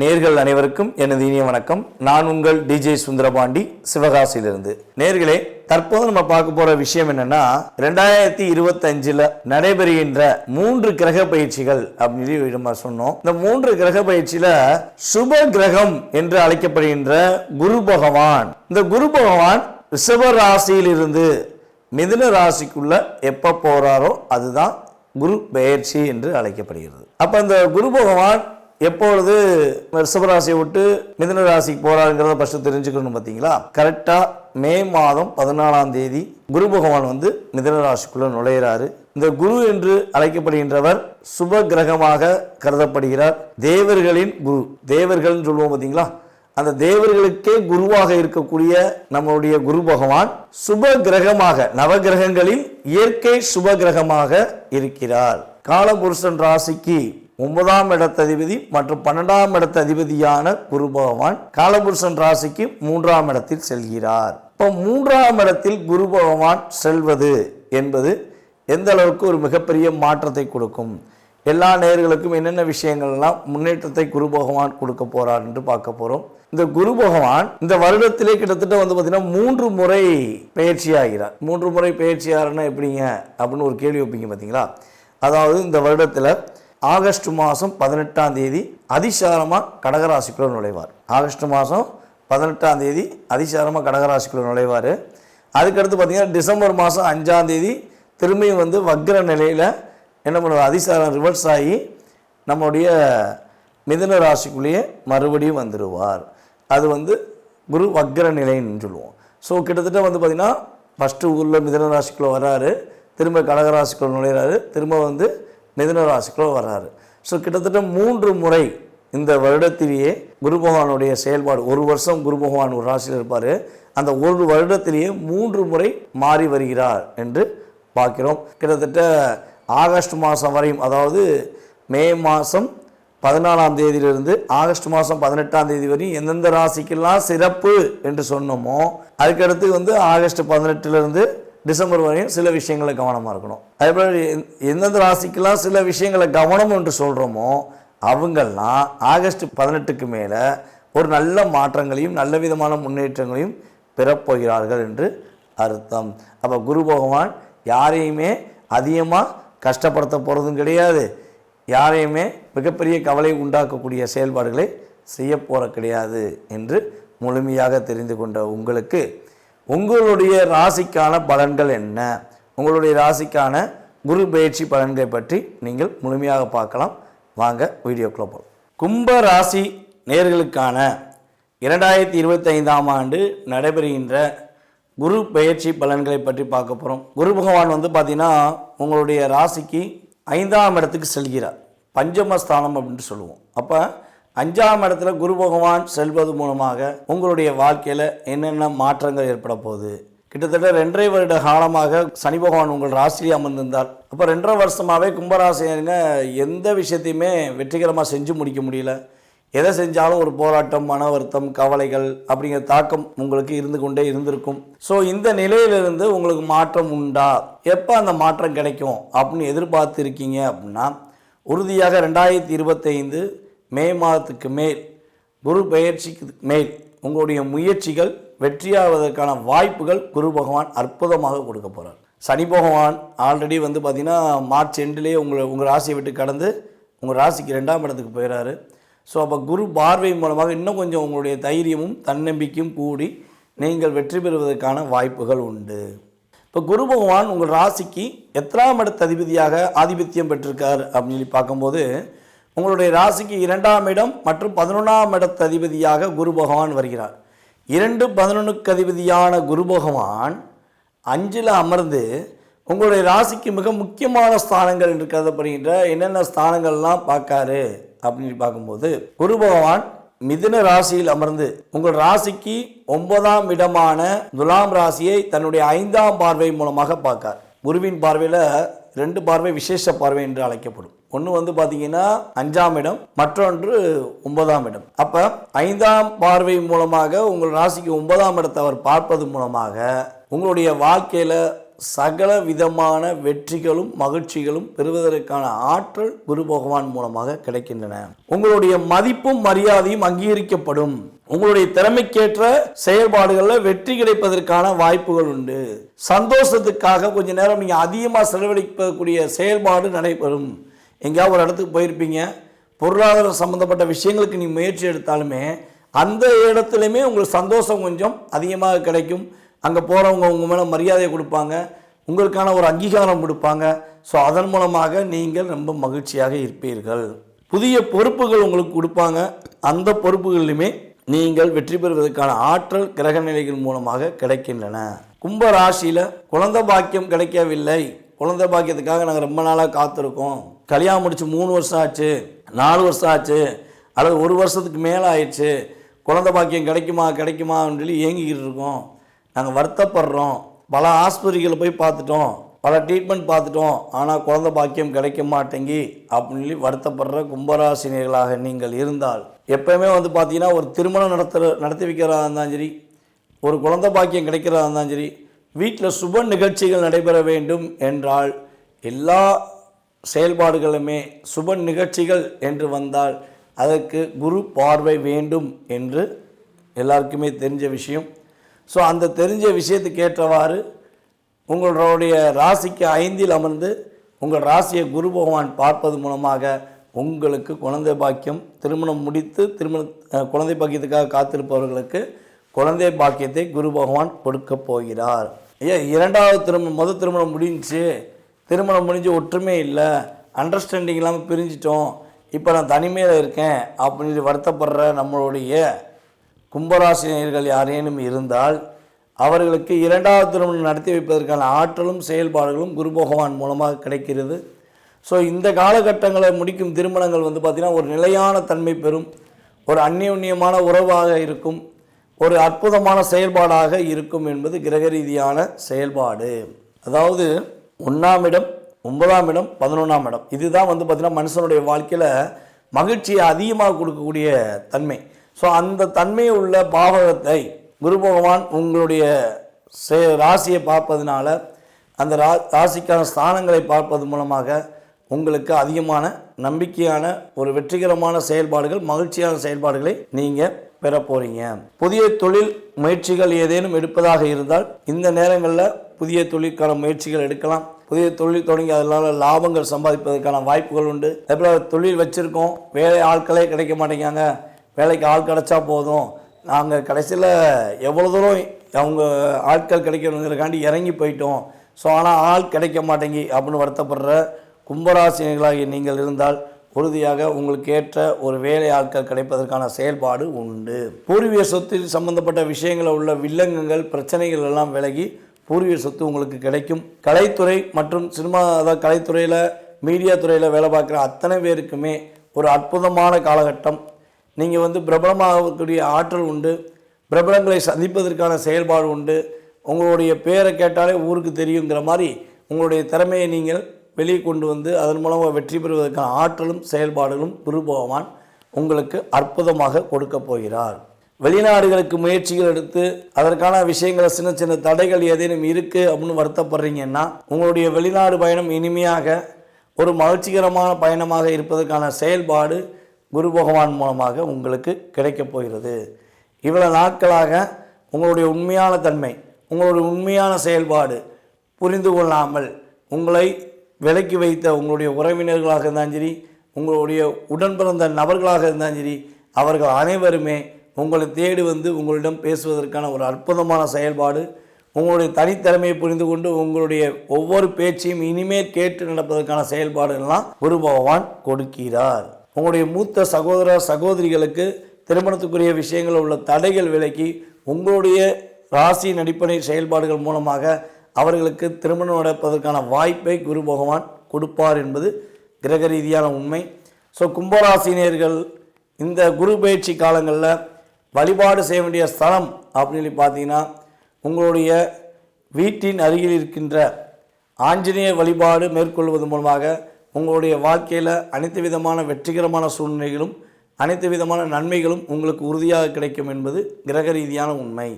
நேர்கள் அனைவருக்கும் எனது இனிய வணக்கம். நான் உங்கள் டிஜே சுந்தரபாண்டி சிவகாசியிலிருந்து. நேர்களே தற்போது நம்ம பார்க்க போற விஷயம் என்னன்னா ரெண்டாயிரத்தி இருபத்தஞ்சுல நடைபெறுகின்ற மூன்று கிரக பயிற்சிகள் அப்படின்னு நம்ம சொன்னோம். இந்த மூன்று கிரக பயிற்சியில சுப கிரகம் என்று அழைக்கப்படுகின்ற குரு பகவான். இந்த குரு பகவான் ரிஷப ராசியிலிருந்து மிதுன ராசிக்குள்ள எப்ப போறாரோ அதுதான் குரு பெயர்ச்சி என்று அழைக்கப்படுகிறது. அப்ப இந்த குரு பகவான் எப்பொழுது ரிஷபராசியை விட்டு மிதன ராசிக்கு போறாருங்கிறத ஃபஸ்ட்டு தெரிஞ்சுக்கணும் பார்த்தீங்களா? கரெக்டாக மே மாதம் பதினாலாம் தேதி குரு பகவான் வந்து மிதன ராசிக்குள்ளே நுழையிறாரு. இந்த குரு என்று அழைக்கப்படுகின்றவர் சுப கிரகமாக கருதப்படுகிறார். தேவர்களின் குரு. தேவர்கள்னு சொல்லுவோம் பார்த்தீங்களா? அந்த தேவர்களுக்கே குருவாக இருக்கக்கூடிய நம்மளுடைய குரு பகவான் சுப கிரகமாக நவகிரகங்களில் இயற்கை சுப கிரகமாக இருக்கிறார். காலபுருஷன் ராசிக்கு ஒன்பதாம் இடத்ததிபதி மற்றும் பன்னெண்டாம் இடத்த அதிபதியான குரு பகவான் காலபுருஷன் ராசிக்கு மூன்றாம் இடத்தில் செல்கிறார். இப்போ மூன்றாம் இடத்தில் குரு பகவான் செல்வது என்பது எந்த அளவுக்கு ஒரு மிகப்பெரிய மாற்றத்தை கொடுக்கும்? எல்லா நேர்களுக்கும் என்னென்ன விஷயங்கள்லாம் முன்னேற்றத்தை குரு பகவான் கொடுக்க போகிறார் என்று பார்க்க போகிறோம் இந்த குரு பகவான் இந்த வருடத்திலே கிட்டத்தட்ட வந்து பார்த்தீங்கன்னா மூன்று முறை பயிற்சி ஆகிறார். மூன்று முறை பயிற்சி ஆகிறன்னா எப்படிங்க? அப்படின்னு ஒரு கேள்வி வைப்பீங்க பார்த்தீங்களா அதாவது இந்த வருடத்தில் ஆகஸ்ட் மாதம் பதினெட்டாம் தேதி அதிசாரமாக கடகராசிக்குள்ள நுழைவார். ஆகஸ்ட் மாதம் பதினெட்டாம் தேதி அதிசாரமாக கடகராசிக்குள்ள நுழைவார். அதுக்கடுத்து பார்த்தீங்கன்னா டிசம்பர் மாதம் அஞ்சாம் தேதி திரும்பியும் வந்து வக்ர நிலையில் என்ன பண்ணுவார்? அதிசாரம் ரிவர்ஸ் ஆகி நம்முடைய மிதுன ராசிக்குள்ளேயே மறுபடியும் வந்துடுவார் அது வந்து குரு வக்ர நிலைன்னு சொல்லுவோம். ஸோ கிட்டத்தட்ட வந்து பார்த்திங்கன்னா ஃபஸ்ட்டு ஊரில் மிதன ராசிக்குள்ளே வர்றாரு திரும்ப கடகராசிக்குள்ள நுழையிறாரு. திரும்ப வந்து மிதுன ராசிக்குள்ள வர்றாரு. ஸோ கிட்டத்தட்ட மூன்று முறை இந்த வருடத்திலேயே குரு பகவானுடைய செயல்பாடு ஒரு வருஷம் குரு பகவான் ஒரு ராசியில் இருப்பார். அந்த ஒரு வருடத்திலேயே மூன்று முறை மாறி வருகிறார் என்று பார்க்கிறோம். கிட்டத்தட்ட ஆகஸ்ட் மாதம் வரையும் அதாவது மே மாதம் பதினாலாம் தேதியிலிருந்து ஆகஸ்ட் மாதம் பதினெட்டாம் தேதி வரையும் எந்தெந்த ராசிக்கெல்லாம் சிறப்பு என்று சொன்னோமோ அதுக்கடுத்து வந்து ஆகஸ்ட் பதினெட்டுலேருந்து டிசம்பர் வரையும் சில விஷயங்களை கவனமாக இருக்கணும். அதேபோல் எந்த- எந்தெந்த ராசிக்கெல்லாம் சில விஷயங்களை கவனம் என்று சொல்கிறோமோ அவங்கெல்லாம் ஆகஸ்ட் பதினெட்டுக்கு மேலே ஒரு நல்ல மாற்றங்களையும் நல்ல விதமான முன்னேற்றங்களையும் பெறப்போகிறார்கள் என்று அர்த்தம். அப்போ குரு பகவான் யாரையுமே அதிகமாக கஷ்டப்படுத்த போகிறதும் கிடையாது. யாரையுமே மிகப்பெரிய கவலை உண்டாக்கக்கூடிய செயல்பாடுகளை செய்ய போகிற கிடையாது என்று முழுமையாக தெரிந்து கொண்ட உங்களுக்கு உங்களுடைய ராசிக்கான பலன்கள் என்ன? உங்களுடைய ராசிக்கான குரு பயிற்சி பலன்களை பற்றி நீங்கள் முழுமையாக பார்க்கலாம். வாங்க வீடியோக்குள்ள போகலாம் கும்ப ராசி நேர்களுக்கான இரண்டாயிரத்தி இருபத்தைந்தாம் ஆண்டு நடைபெறுகின்ற குரு பெயர்ச்சி பலன்களை பற்றி பார்க்க போகிறோம் குரு பகவான் வந்து பார்த்திங்கன்னா உங்களுடைய ராசிக்கு ஐந்தாம் இடத்துக்கு செல்கிறார். பஞ்சமஸ்தானம் அப்படின்னு சொல்லுவோம். அப்போ அஞ்சாம் இடத்துல குரு பகவான் செல்வது மூலமாக உங்களுடைய வாழ்க்கையில் என்னென்ன மாற்றங்கள் ஏற்பட போகுது? கிட்டத்தட்ட ரெண்டரை வருட காலமாக சனி பகவான் உங்கள் ராசியில் அமர்ந்திருந்தார். அப்போ ரெண்டரை வருஷமாகவே கும்பராசினருங்க எந்த விஷயத்தையுமே வெற்றிகரமாக செஞ்சு முடிக்க முடியல. எதை செஞ்சாலும் ஒரு போராட்டம் மன வருத்தம் கவலைகள் அப்படிங்கிற தாக்கம் உங்களுக்கு இருந்து கொண்டே இருந்திருக்கும். ஸோ இந்த நிலையிலிருந்து உங்களுக்கு மாற்றம் உண்டா? எப்போ அந்த மாற்றம் கிடைக்கும் அப்படின்னு எதிர்பார்த்து இருக்கீங்க அப்படின்னா உறுதியாக ரெண்டாயிரத்தி இருபத்தைந்து மே மாதத்துக்கு மேல் குரு பெயர்ச்சிக்கு மேல் உங்களுடைய முயற்சிகள் வெற்றியாவதற்கான வாய்ப்புகள் குரு பகவான் அற்புதமாக கொடுக்க போகிறார் சனி பகவான் ஆல்ரெடி வந்து பார்த்திங்கன்னா மார்ச் எண்டுலேயே உங்களை உங்கள் ராசியை விட்டு கடந்து உங்கள் ராசிக்கு ரெண்டாம் இடத்துக்கு போயிடுறாரு ஸோ அப்போ குரு பார்வை மூலமாக இன்னும் கொஞ்சம் உங்களுடைய தைரியமும் தன்னம்பிக்கையும் கூடி நீங்கள் வெற்றி பெறுவதற்கான வாய்ப்புகள் உண்டு. இப்போ குரு பகவான் உங்கள் ராசிக்கு எத்தனாம் இடத்த அதிபதியாக ஆதிபத்தியம் பெற்றிருக்கார் அப்படின்னு சொல்லி பார்க்கும்போது உங்களுடைய ராசிக்கு இரண்டாம் இடம் மற்றும் பதினொன்றாம் இடத்து அதிபதியாக குரு பகவான் வருகிறார். இரண்டு பதினொன்றுக்கு அதிபதியான குரு பகவான் அஞ்சில் அமர்ந்து உங்களுடைய ராசிக்கு மிக முக்கியமான ஸ்தானங்கள் என்று கருதப்படுகின்ற என்னென்ன ஸ்தானங்கள்லாம் பார்க்காரு அப்படின்னு பார்க்கும்போது குரு பகவான் மிதுன ராசியில் அமர்ந்து உங்கள் ராசிக்கு ஒன்பதாம் இடமான துலாம் ராசியை தன்னுடைய ஐந்தாம் பார்வை மூலமாக பார்க்கார். குருவின் பார்வையில் ரெண்டு பார்வை விசேஷ பார்வை என்று அழைக்கப்படும். ஒன்று வந்து பார்த்தீங்கன்னா அஞ்சாம் இடம் மற்றொன்று ஒன்பதாம் இடம். அப்போ ஐந்தாம் பார்வை மூலமாக உங்கள் ராசிக்கு ஒன்பதாம் இடத்தை அவர் பார்ப்பது மூலமாக உங்களுடைய வாழ்க்கையில் சகல விதமான வெற்றிகளும் மகிழ்ச்சிகளும் பெறுவதற்கான ஆற்றல் குரு பகவான் மூலமாக கிடைக்கின்றன. உங்களுடைய மதிப்பும் மரியாதையும் அங்கீகரிக்கப்படும். உங்களுடைய திறமைக்கேற்ற செயல்பாடுகளில் வெற்றி கிடைப்பதற்கான வாய்ப்புகள் உண்டு. சந்தோஷத்துக்காக கொஞ்ச நேரம் நீங்கள் அதிகமாக செலவழிக்கக்கூடிய செயல்பாடு நடைபெறும். எங்கேயாவது ஒரு இடத்துக்கு போயிருப்பீங்க. பொருளாதாரம் சம்மந்தப்பட்ட விஷயங்களுக்கு நீ முயற்சி எடுத்தாலுமே அந்த இடத்துலையுமே உங்களுக்கு சந்தோஷம் கொஞ்சம் அதிகமாக கிடைக்கும். அங்கே போகிறவங்க உங்கள் மேலே மரியாதையை கொடுப்பாங்க. உங்களுக்கான ஒரு அங்கீகாரம் கொடுப்பாங்க. ஸோ அதன் மூலமாக நீங்கள் ரொம்ப மகிழ்ச்சியாக இருப்பீர்கள். புதிய பொறுப்புகள் உங்களுக்கு கொடுப்பாங்க. அந்த பொறுப்புகளிலுமே நீங்கள் வெற்றி பெறுவதற்கான ஆற்றல் கிரக நிலைகள் மூலமாக கிடைக்கின்றன. கும்ப ராசியில் குழந்தை பாக்கியம் கிடைக்கவில்லை. குழந்தை பாக்கியத்துக்காக நாங்கள் ரொம்ப நாளாக காத்திருக்கோம். கல்யாணம் முடிச்சு மூணு வருஷம் ஆச்சு நாலு வருஷம் ஆச்சு அல்லது ஒரு வருஷத்துக்கு மேலே ஆயிடுச்சு. குழந்தை பாக்கியம் கிடைக்குமா கிடைக்குமான்னு சொல்லி ஏங்கிக்கிட்டு இருக்கோம். நாங்கள் வருத்தப்படுறோம். பல ஆஸ்பத்திரிகளை போய் பார்த்துட்டோம். பல ட்ரீட்மெண்ட் பார்த்துட்டோம். ஆனால் குழந்தை பாக்கியம் கிடைக்க மாட்டேங்கி அப்படின்னு சொல்லி வருத்தப்படுற கும்பராசினியர்களாக நீங்கள் இருந்தால் எப்பயுமே வந்து பார்த்தீங்கன்னா ஒரு திருமணம் நடத்துகிற நடத்தி வைக்கிறதா இருந்தாலும் சரி ஒரு குழந்தை பாக்கியம் கிடைக்கிறதா இருந்தாலும் சரி வீட்டில் சுப நிகழ்ச்சிகள் நடைபெற வேண்டும் என்றால் எல்லா செயல்பாடுகளுமே சுப நிகழ்ச்சிகள் என்று வந்தால் அதற்கு குரு பார்வை வேண்டும் என்று எல்லாருக்குமே தெரிஞ்ச விஷயம். ஸோ அந்த தெரிஞ்ச விஷயத்துக்கு ஏற்றவாறு உங்களுடைய ராசிக்கு ஐந்தில் அமர்ந்து உங்கள் ராசியை குரு பகவான் பார்ப்பது மூலமாக உங்களுக்கு குழந்தை பாக்கியம் திருமணம் முடித்து திருமண குழந்தை பாக்கியத்துக்காக காத்திருப்பவர்களுக்கு குழந்தை பாக்கியத்தை குரு பகவான் கொடுக்கப் போகிறார். ஐயா இரண்டாவது திருமணம் மொதல் திருமணம் முடிஞ்சுச்சு. திருமணம் முடிஞ்சு ஒற்றுமை இல்லை. அண்டர்ஸ்டாண்டிங் இல்லாமல் பிரிஞ்சிட்டோம். இப்போ நான் தனிமையில் இருக்கேன் அப்படின்னு வருத்தப்படுற நம்மளுடைய கும்பராசினியர்கள் யாரேனும் இருந்தால் அவர்களுக்கு இரண்டாவது திருமணம் நடத்தி வைப்பதற்கான ஆற்றலும் செயல்பாடுகளும் குரு பகவான் மூலமாக கிடைக்கிறது. ஸோ இந்த காலகட்டங்களை முடிக்கும் திருமணங்கள் வந்து பார்த்திங்கன்னா ஒரு நிலையான தன்மை பெறும். ஒரு அந்யோன்யமான உறவாக இருக்கும். ஒரு அற்புதமான செயல்பாடாக இருக்கும் என்பது கிரக ரீதியான செயல்பாடு. அதாவது ஒன்றாம் இடம் ஒன்பதாம் இடம் பதினொன்றாம் இடம். இதுதான் வந்து பார்த்திங்கன்னா மனுஷனுடைய வாழ்க்கையில் மகிழ்ச்சியை அதிகமாக கொடுக்கக்கூடிய தன்மை. ஸோ அந்த தன்மை உள்ள பாவகத்தை குரு பகவான் உங்களுடைய சே- ராசியை பார்ப்பதனால அந்த ரா ராசிக்கான ஸ்தானங்களை பார்ப்பது மூலமாக உங்களுக்கு அதிகமான நம்பிக்கையான ஒரு வெற்றிகரமான செயல்பாடுகள் மகிழ்ச்சியான செயல்பாடுகளை நீங்கள் பெற போகிறீங்க புதிய தொழில் முயற்சிகள் ஏதேனும் எடுப்பதாக இருந்தால் இந்த நேரங்களில் புதிய தொழிலுக்கான முயற்சிகள் எடுக்கலாம். புதிய தொழில் தொடங்கி அதனால லாபங்கள் சம்பாதிப்பதற்கான வாய்ப்புகள் உண்டு. அதேபோல் தொழில் வச்சுருக்கோம். வேலை ஆட்களே கிடைக்க மாட்டேங்காங்க வேலைக்கு ஆள் கிடைச்சா போதும். நாங்கள் கடைசியில் எவ்வளோ தூரம் அவங்க ஆட்கள் கிடைக்கணுங்கிறக்காண்டி இறங்கி போயிட்டோம். ஸோ ஆனால் ஆள் கிடைக்க மாட்டேங்கி அப்படின்னு வருத்தப்படுற கும்பராசினிகளாகி நீங்கள் இருந்தால் உறுதியாக உங்களுக்கு ஏற்ற ஒரு வேலை ஆட்கள் கிடைப்பதற்கான செயல்பாடு உண்டு. பூர்வீக சொத்தில் சம்பந்தப்பட்ட விஷயங்களில் உள்ள வில்லங்கங்கள் பிரச்சனைகள் எல்லாம் விலகி பூர்வீக சொத்து உங்களுக்கு கிடைக்கும். கலைத்துறை மற்றும் சினிமா அதாவது கலைத்துறையில் மீடியா துறையில் வேலை பார்க்குற அத்தனை பேருக்குமே ஒரு அற்புதமான காலகட்டம். நீங்கள் வந்து பிரபலமாகக்கூடிய ஆற்றல் உண்டு. பிரபலங்களை சந்திப்பதற்கான செயல்பாடு உண்டு. உங்களுடைய பேரை கேட்டாலே ஊருக்கு தெரியுங்கிற மாதிரி உங்களுடைய திறமையை நீங்கள் வெளியே கொண்டு வந்து அதன் மூலமாக வெற்றி பெறுவதற்கான ஆற்றலும் செயல்பாடுகளும் குருபகவான் உங்களுக்கு அற்புதமாக கொடுக்க போகிறார். வெளிநாடுகளுக்கு முயற்சிகள் எடுத்து அதற்கான விஷயங்களை சின்ன சின்ன தடைகள் ஏதேனும் இருக்குது அப்படின்னு வருத்தப்படுறீங்கன்னா உங்களுடைய வெளிநாடு பயணம் இனிமையாக ஒரு மகிழ்ச்சிகரமான பயணமாக இருப்பதற்கான செயல்பாடு குரு பகவான் மூலமாக உங்களுக்கு கிடைக்கப் போகிறது. இவ்வளவு நாட்களாக உங்களுடைய உண்மையான தன்மை உங்களுடைய உண்மையான செயல்பாடு புரிந்து கொள்ளாமல் உங்களை விலக்கி வைத்த உங்களுடைய உறவினர்களாக இருந்தாலும் சரி உங்களுடைய உடன் பிறந்த நபர்களாக இருந்தாலும் சரி அவர்கள் அனைவருமே உங்களை தேடி வந்து உங்களிடம் பேசுவதற்கான ஒரு அற்புதமான செயல்பாடு. உங்களுடைய தனித்திறமையை புரிந்து கொண்டு உங்களுடைய ஒவ்வொரு பேச்சையும் இனிமேல் கேட்டு நடப்பதற்கான செயல்பாடுகள்லாம் குரு பகவான் கொடுக்கிறார். உங்களுடைய மூத்த சகோதர சகோதரிகளுக்கு திருமணத்துக்குரிய விஷயங்களில் உள்ள தடைகள் விலக்கி உங்களுடைய ராசியின் அடிப்படை செயல்பாடுகள் மூலமாக அவர்களுக்கு திருமணம் நடப்பதற்கான வாய்ப்பை குரு பகவான் கொடுப்பார் என்பது கிரக ரீதியான உண்மை. ஸோ கும்பராசினியர்கள் இந்த குரு பயிற்சி காலங்களில் வழிபாடு செய்ய வேண்டிய ஸ்தலம் அப்படின்னு சொல்லி பார்த்தீங்கன்னா உங்களுடைய வீட்டின் அருகில் இருக்கின்ற ஆஞ்சநேயர் வழிபாடு மேற்கொள்வது மூலமாக உங்களுடைய வாழ்க்கையில் அனைத்து விதமான வெற்றிகரமான சூழ்நிலைகளும் அனைத்து விதமான நன்மைகளும் உங்களுக்கு உறுதியாக கிடைக்கும் என்பது கிரக ரீதியான உண்மை.